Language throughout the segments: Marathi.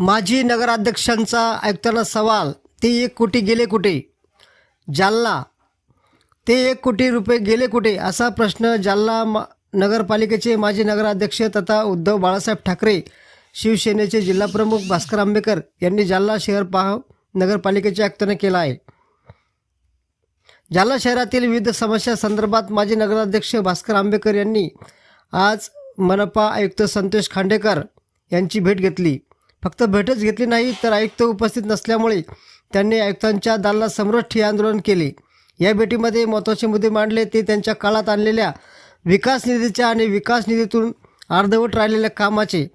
माजी नगराध्यक्षांचा ऐकताना सवाल ते एक कोटी गेले कुठे? जालना. ते एक कोटी रुपये गेले कुठे? असा प्रश्न जालना मा नगरपालिकेचे माजी नगराध्यक्ष तथा उद्धव बाळासाहेब ठाकरे शिवसेनेचे जिल्हाप्रमुख भास्कर आंबेकर यांनी जालना शहर पाह नगरपालिकेच्या आयुक्तांना केला आहे. जालना शहरातील विविध समस्या संदर्भात माजी नगराध्यक्ष भास्कर आंबेकर यांनी आज मनपा आयुक्त संतोष खांडेकर यांची भेट घेतली. फक्त भेटच घेतली नाही तर आयुक्त उपस्थित नसल्यामुळे त्यांनी आयुक्तांच्या दालनासमोरच ठिय आंदोलन केले. या भेटीमध्ये महत्त्वाचे मुद्दे मांडले ते त्यांच्या काळात आणलेल्या विकास निधीच्या आणि विकास निधीतून अर्धवट राहिलेल्या कामाचे.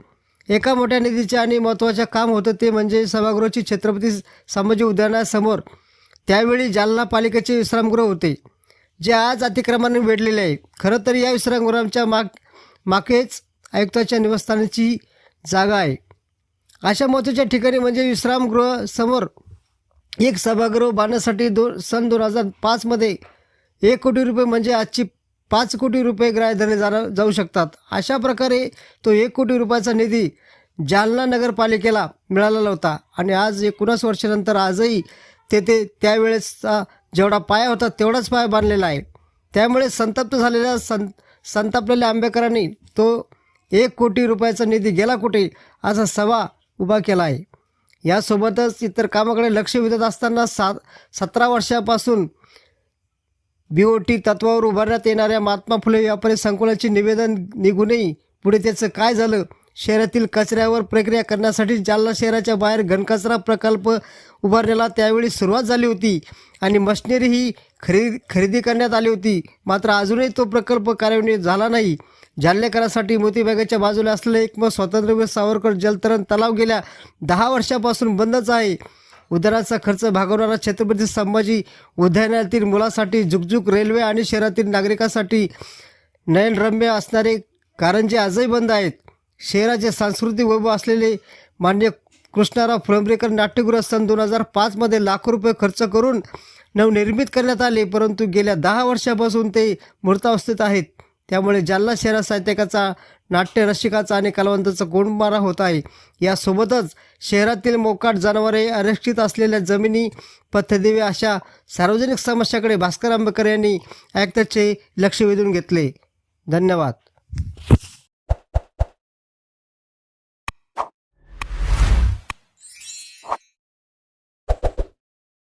एका मोठ्या निधीचे आणि महत्त्वाचे काम होतं ते म्हणजे सभागृहाची छत्रपती संभाजी उद्यानासमोर. त्यावेळी जालना पालिकेचे विश्रामगृह होते जे आज अतिक्रमाने वेढलेले आहे. खरं तर या विश्रामगृहांच्या माग मागेच आयुक्ताच्या निवासस्थानाची जागा आहे. अशा महत्त्वाच्या ठिकाणी म्हणजे विश्रामगृह समोर एक सभागृह बांधण्यासाठी दोन सन दोन हजार पाचमध्ये एक कोटी रुपये म्हणजे आजची पाच कोटी रुपये ग्राह्य धरले जाणं जाऊ शकतात. अशा प्रकारे तो एक कोटी रुपयाचा निधी जालना नगरपालिकेला मिळालेला होता. आणि आज एकोणीस वर्षानंतर आजही तेथे त्यावेळेसचा जेवढा पाया होता तेवढाच पाया बांधलेला आहे. त्यामुळे संतप्त झालेल्या सं संतापलेल्या आंबेकरांनी तो एक कोटी रुपयाचा निधी गेला कुठे? असा सवा उभा केला आहे. यासोबतच इतर कामाकडे लक्ष वेधत असताना सात सतरा वर्षापासून बी ओ टी तत्वावर उभारण्यात येणाऱ्या महात्मा फुले व्यापारी संकुलाचे निवेदन निघूनही पुढे त्याचं काय झालं? शहरातील कचऱ्यावर प्रक्रिया करण्यासाठी जालना शहराच्या बाहेर घनकचरा प्रकल्प उभारण्याला त्यावेळी सुरुवात झाली होती आणि मशिनरी ही खरेदी खरेदी करण्यात आली होती. मात्र अजूनही तो प्रकल्प कार्यान्वित झाला नाही. जालनेकरांसाठी मोतीबागेच्या बाजूला असलेले एकमत स्वातंत्र्यवीर सावरकर जलतरण तलाव गेल्या दहा वर्षापासून बंदच आहे. उद्यानाचा खर्च भागवणारा छत्रपती संभाजी उद्यानातील मुलासाठी झुकझुक रेल्वे आणि शहरातील नागरिकांसाठी नयनरम्य असणारे कारंजे आजही बंद आहेत. शहराचे सांस्कृतिक वैभव असलेले मान्य कृष्णाराव फुलंब्रेकर नाट्यगृह सन दोन हजार पाचमध्ये लाखो रुपये खर्च करून नवनिर्मित करण्यात आले परंतु गेल्या दहा वर्षापासून ते मृतावस्थेत आहेत. त्यामुळे जालना शहरात साहित्यकाचा नाट्य रसिकाचा आणि कलावंताचा गोंडमारा होत आहे. यासोबतच शहरातील मोकाट जनावरे आरक्षित असलेल्या जमिनी पथदिवे अशा सार्वजनिक समस्याकडे भास्कर आंबेकर यांनी आयुक्ताचे लक्ष वेधून घेतले. धन्यवाद.